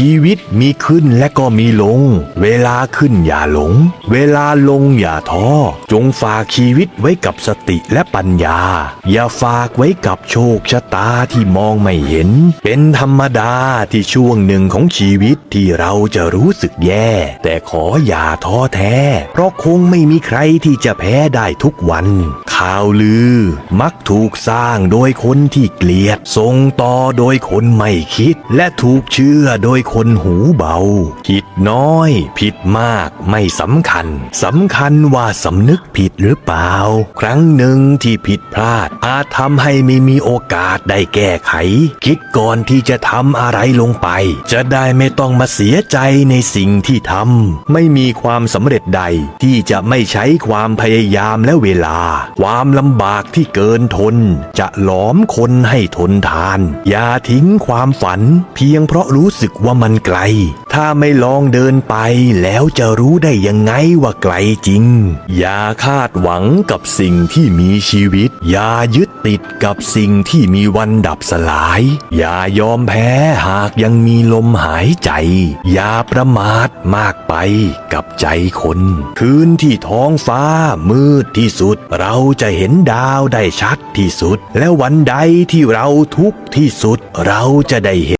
ชีวิตมีขึ้นและก็มีลง เวลาขึ้นอย่าหลง เวลาลงอย่าท้อ จงฝากชีวิตไว้กับสติและปัญญา อย่าฝากไว้กับโชคชะตาที่มองไม่เห็น เป็นธรรมดาที่ช่วงหนึ่งของชีวิตที่เราจะรู้สึกแย่ แต่ขออย่าท้อแท้ เพราะคงไม่มีใครที่จะแพ้ได้ทุกวัน ข่าวลือ มักถูกสร้างโดยคนที่เกลียดส่งต่อโดยคนไม่คิด และถูกเชื่อโดยคนหูเบาผิดน้อย ผิดมากไม่สำคัญสำคัญว่าสำนึกผิดหรือเปล่า ครั้งหนึ่งที่ผิดพลาด อาจทำให้ไม่มีโอกาสได้แก้ไข คิดก่อนที่จะทำอะไรลงไป จะได้ไม่ต้องมาเสียใจในสิ่งที่ทำไม่มีความสำเร็จใดที่จะไม่ใช้ความพยายามและเวลาความลำบากที่เกินทน จะหลอมคนให้ทนทาน อย่าทิ้งความฝัน เพียงเพราะรู้สึกว่ามันไกล ถ้าไม่ลองเดินไปแล้วจะรู้ได้ยังไงว่าไกลจริง อย่าคาดหวังกับสิ่งที่มีชีวิต อย่ายึดติดกับสิ่งที่มีวันดับสลาย อย่ายอมแพ้หากยังมีลมหายใจ อย่าประมาทมากไปกับใจคน คืนที่ท้องฟ้ามืดที่สุด เราจะเห็นดาวได้ชัดที่สุด และวันใดที่เราทุกข์ที่สุด เราจะได้เห็น